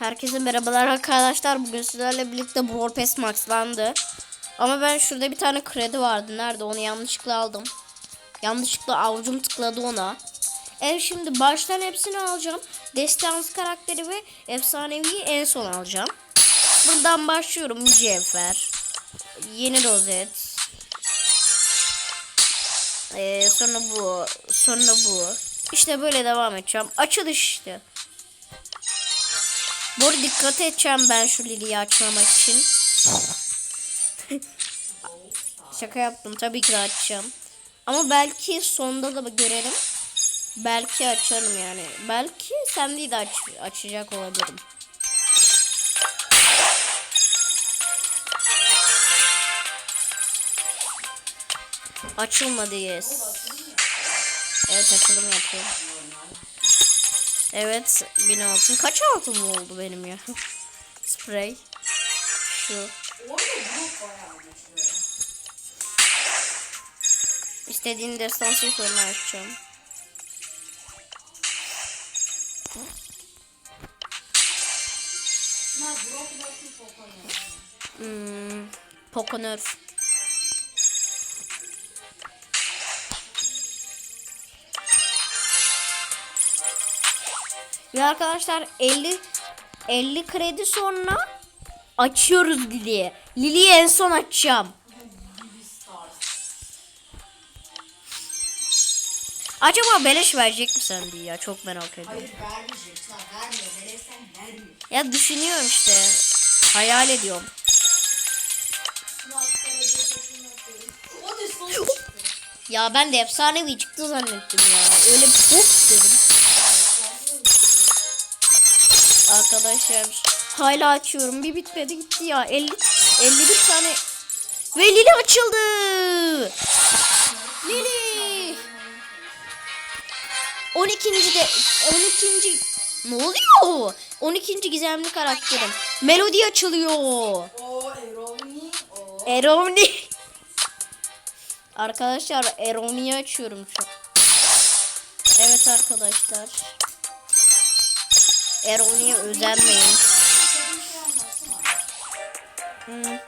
Herkese merhabalar arkadaşlar. Bugün sizlerle birlikte Brawl Pass maxlandı. Ama ben şurada bir tane kredi vardı. Nerede? Onu yanlışlıkla aldım. Yanlışlıkla avucum tıkladı ona. Evet şimdi baştan hepsini alacağım. Destansı karakteri ve efsaneviyi en son alacağım. Buradan başlıyorum. Mücevher. Yeni rozet. Ee, sonra bu. Sonra bu. İşte böyle devam edeceğim. Açılış işte. Bu dikkat edeceğim ben şu Lili'yi açmamak için. Şaka yaptım. Tabii ki açacağım. Ama belki sonda da görelim. Belki açarım yani. Belki sen değil de aç, açacak olabilirim. Açılmadı yes. Evet açılım yapıyor. Evet bin altın. Kaç altın oldu benim ya? Sprey. Şu. İstediğin destansı sorunu açacağım. Hmm, Pokonör. Ve arkadaşlar 50 50 kredi sonra açıyoruz Lili'yi. Lili'yi en son açacağım. Acaba beleş verecek mi sen diye ya çok merak ediyorum. Hayır vermeyecek. Vermiyor. Verirsen vermiyor. Ya düşünüyorum işte. Hayal ediyorum. Ya ben de efsanevi çıktı zannettim ya. Öyle bir bok dedim. Arkadaşlar hala açıyorum. Bir bitmedi gitti ya. 50 51 tane ve Lili açıldı. Lili. 12. de 12. Ne oluyor? 12. gizemli karakterim. Melodi açılıyor. Eroni. Arkadaşlar Eroni'yi açıyorum şu. Evet arkadaşlar. Eroni'ye özenmeyin. Hmm.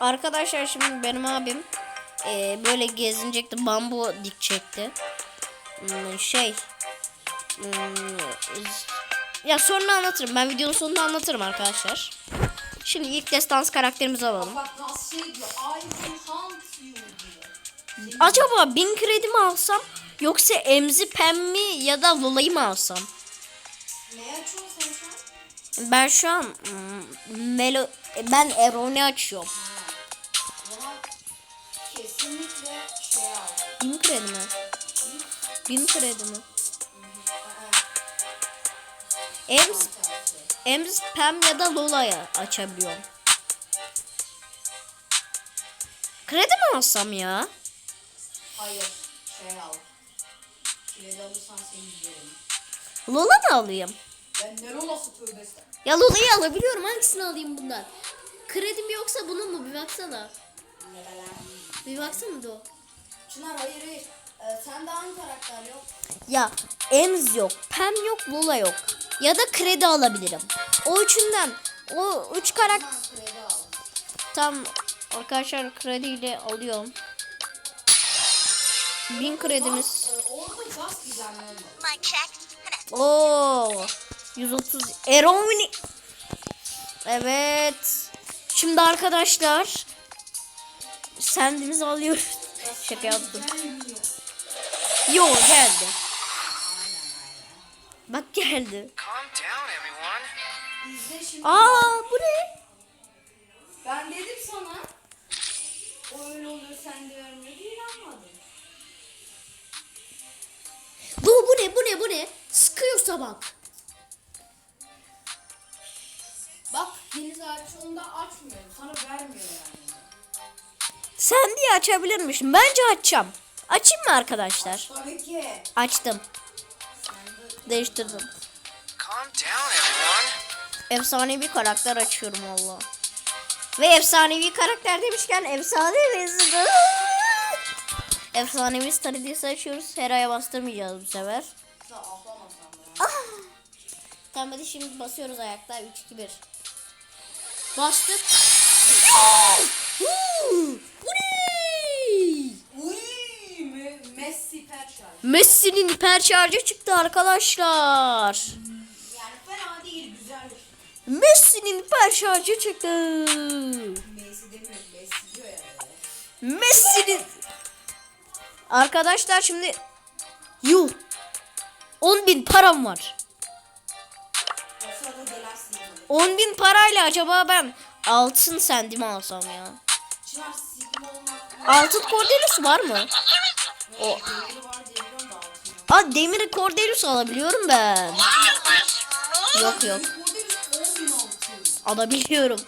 Arkadaşlar şimdi benim abim e, böyle gezinecekti. Bambu dikecekti. Hmm, şey. hmm, ya sonra anlatırım. Ben videonun sonunda anlatırım arkadaşlar. Şimdi ilk destans karakterimizi alalım. Şey. Acaba bin kredi mi alsam yoksa Emzi Pem mi ya da Lola'yı mı alsam? Ne açıyorsun sen şu an? Ben şu an hmm, Melo ben Eroni açıyorum. Kesinlikle şey al. Bin kredi mi? Bin kredi mi? Ems, Ems Pem ya da Lola'ya açabiliyorum. Kredi mi alsam ya? Hayır. Şey al. Kredi alırsan seni yerim. Lola mı alayım? Ben ne olası tövbe sen. Ya Lola'yı alabiliyorum. Hangisini alayım bundan? Kredim yoksa bunun mu? Bir baksana. Bir baksana da o. Çınar hayır hayır. Ee, sende hangi karakter yok? Ya Ems yok, Pem yok, Lola yok. Ya da kredi alabilirim. O üçünden, o üç karakter tam arkadaşlar krediyle alıyorum. Bin kredimiz. Ee, orada gaz. Oo, 130 Eroni. Evet. Şimdi arkadaşlar sendimizi alıyoruz. Şaka yaptım. Yo geldi. Bak geldi. Aa bu ne? Ben dedim sana. O öyle oluyor sen de diye inanmadın. Bu bu ne bu ne bu ne? Sıkıyorsa bak. Bak deniz açığında açmıyorum. Sana vermiyor yani. Sen diye açabilirmişim. Bence açacağım. Açayım mı arkadaşlar? Tabii ki. Açtım. Değiştirdim. Calm down, everyone. Efsanevi karakter açıyorum valla. Ve efsanevi karakter demişken efsanevi Efsanevi Staridis'i açıyoruz. Hera'ya bastırmayacağız bu sefer. Hadi şimdi basıyoruz ayakta 3 2 1. Bastık. Messi'nin hiper şarjı çıktı arkadaşlar. Yani fena değil, güzel. Messi'nin hiper şarjı çıktı. Messi demiyorum, Messi diyor ya. Messi'nin Arkadaşlar şimdi Yuh 10 bin param var. O sırada gelen sinirli. 10 bin parayla acaba ben altın sendi mi alsam ya? Altın Cordelius var mı? O. Yok. Aa demir Cordelius alabiliyorum ben. Yok yok. Burada bir 10 bin altın. Alabiliyorum.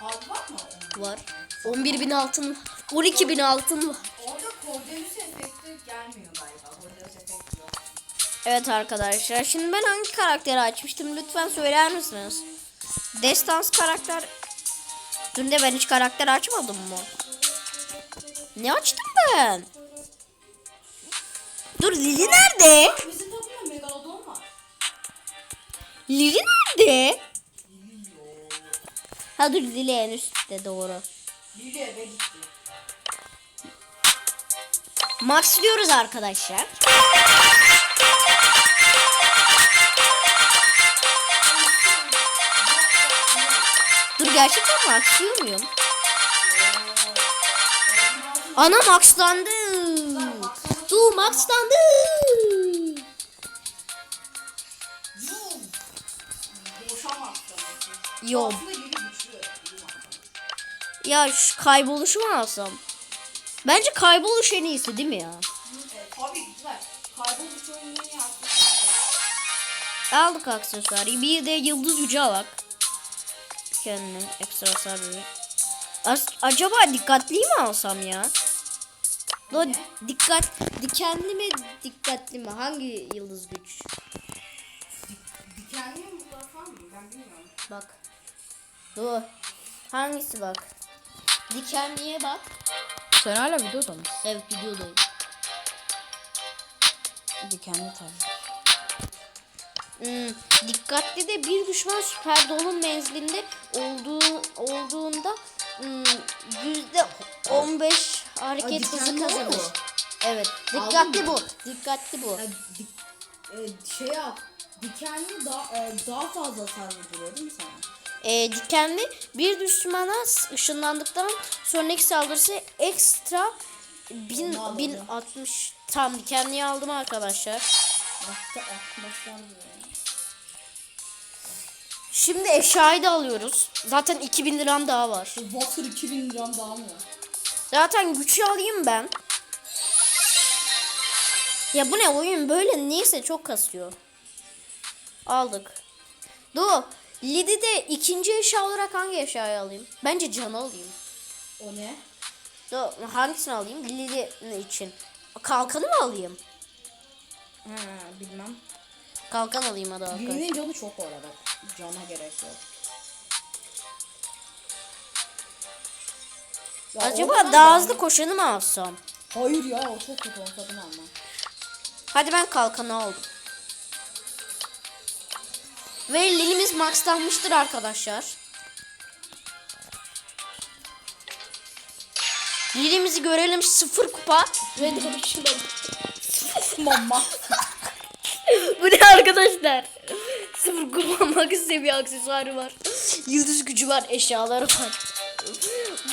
Abi var mı? Var. 11 bin altın var. 12 bin altın var. Evet arkadaşlar şimdi ben hangi karakteri açmıştım lütfen söyler misiniz? Destans karakter. Dün de ben hiç karakter açmadım mı? Ne açtım ben? Dur Lili nerede? Lili nerede? Ha dur Lili en üstte doğru. Lili eve gitti. Max diyoruz arkadaşlar. Dur gerçekten Max diyor muyum? Ana Max'landı. Dur. Boşamazsın. Yo. Ya şu kayboluşu mu alsam? Bence kayboluş en iyisi değil mi ya? Aldık aksesuarı. Bir de yıldız gücü alak. Kendine ekstra hasar veriyor. As- acaba dikkatli mi alsam ya? Do dikkat dikenli mi dikkatli mi? Hangi yıldız güç? Dikenli mi bu tarafa mı? Ben bilmiyorum. Bak. Dur. Hangisi bak? Dikenliye bak. Sen hala videoda mısın? Evet videodayım. Dikenli tabii. Hmm, dikkatli de bir düşman süper dolu menzilinde olduğu olduğunda yüzde 15 hareket hızı kazanır. Evet. Dikkatli bu. Dikkatli bu. E, dik, e, şey yap. Dikenli daha, e, daha fazla hasar vuruyor değil mi sana? Ee, dikenli bir düşmana ışınlandıktan sonraki saldırısı ekstra bin, Onu alalım. 1060 tam dikenliyi aldım arkadaşlar. Akta akmaslar diyor. Şimdi eşyayı da alıyoruz. Zaten 2000 liram daha var. Water 2000 liram daha mı? Zaten güçlü alayım ben. Ya bu ne oyun böyle neyse çok kasıyor. Aldık. Do. Lidi'de ikinci eşya olarak hangi eşyayı alayım? Bence canı alayım. O ne? Do. Hangisini alayım? Lidi için. Kalkanı mı alayım? Ha bilmem. Kalkan alayım hadi arkadaşlar. Birinin canı çok o arada. Cana gerek yok. Ya Acaba daha da- hızlı koşanı mı alsam? Hayır ya o çok kötü onu sakın alma. Hadi ben kalkanı aldım. Ve Lili'miz maxlanmıştır arkadaşlar. Lili'mizi görelim sıfır kupa. Ve Mama. Bu ne arkadaşlar? Sıfır kupa max seviye aksesuarı var. Yıldız gücü var, eşyaları var.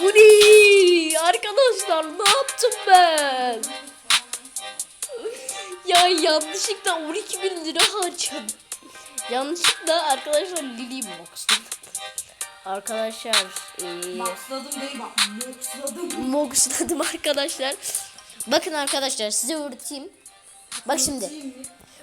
Bu ne? Arkadaşlar ne yaptım ben? Ya yanlışlıkla 12 bin lira harcadım. Yanlışlıkla arkadaşlar Lili'yi boxladım. Arkadaşlar eee Maxladım değil bak. Maxladım. moxladım arkadaşlar. Bakın arkadaşlar size öğreteyim. Bak şimdi.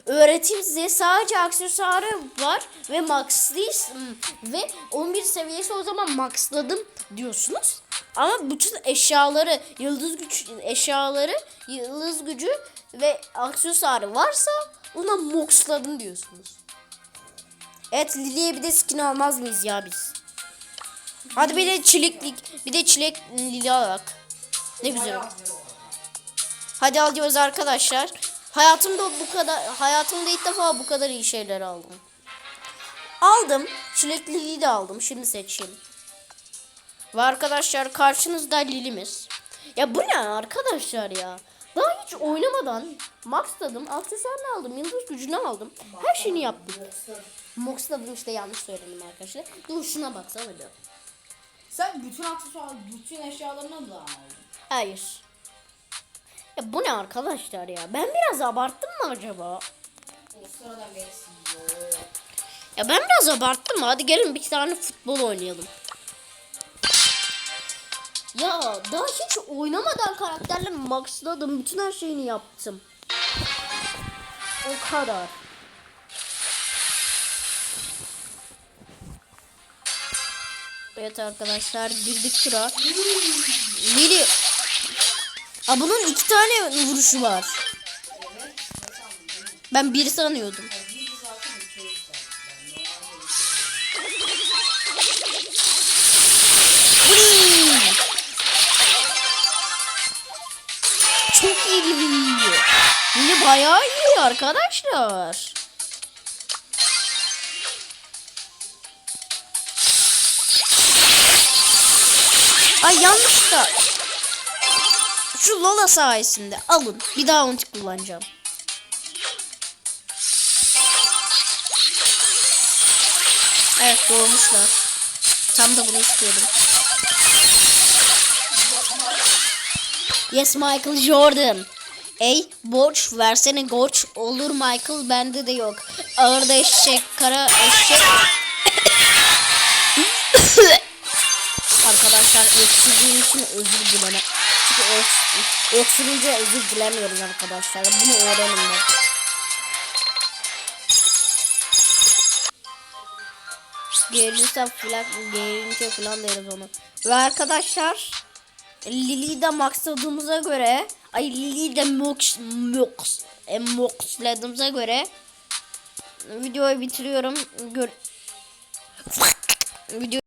Öğreteyim size sadece aksesuarı var ve maxlıyız hmm, ve 11 seviyesi o zaman maxladım diyorsunuz. Ama bütün eşyaları, yıldız güç eşyaları, yıldız gücü ve aksesuarı varsa ona moxladım diyorsunuz. Evet Lili'ye bir de skin almaz mıyız ya biz? Hadi bir de çileklik, bir de çilek Lili alarak. Ne güzel. Hadi alıyoruz arkadaşlar. Hayatımda bu kadar hayatımda ilk defa bu kadar iyi şeyler aldım. Aldım. Çilekliliği de aldım. Şimdi seçeyim. Ve arkadaşlar karşınızda Lilimiz. Ya bu ne arkadaşlar ya? Daha hiç oynamadan maxladım, aksesuarını aldım, yıldız gücünü aldım. Her şeyini yaptım. Moxladım işte yanlış söyledim arkadaşlar. Dur şuna baksana bir. Sen bütün aksesuar, bütün eşyalarını mı aldın? Hayır. Ya bu ne arkadaşlar ya? Ben biraz abarttım mı acaba? Ya ben biraz abarttım mı? Hadi gelin bir tane futbol oynayalım. Ya daha hiç oynamadan karakterle maxladım. Bütün her şeyini yaptım. O kadar. Evet arkadaşlar girdik tura. Lili. Aa, bunun iki tane vuruşu var. Ben bir sanıyordum. Çok iyi. Lili bayağı iyi arkadaşlar. Ay yanlışlıkla. Şu Lola sayesinde alın. Bir daha ulti kullanacağım. Evet doğmuşlar. Tam da bunu istiyordum. Yes Michael Jordan. Ey borç versene borç olur Michael bende de yok. Ağırda eşek kara eşek. Arkadaşlar öksürdüğüm için özür dileme. Çünkü öksürünce özür dilemiyoruz arkadaşlar. Bunu öğrenin ben. Gerilirse falan, gerilince falan deriz onu. Ve arkadaşlar Lili'yi de maxladığımıza göre ay Lili'yi de mox mox e, moxladığımıza göre videoyu bitiriyorum. Gör Video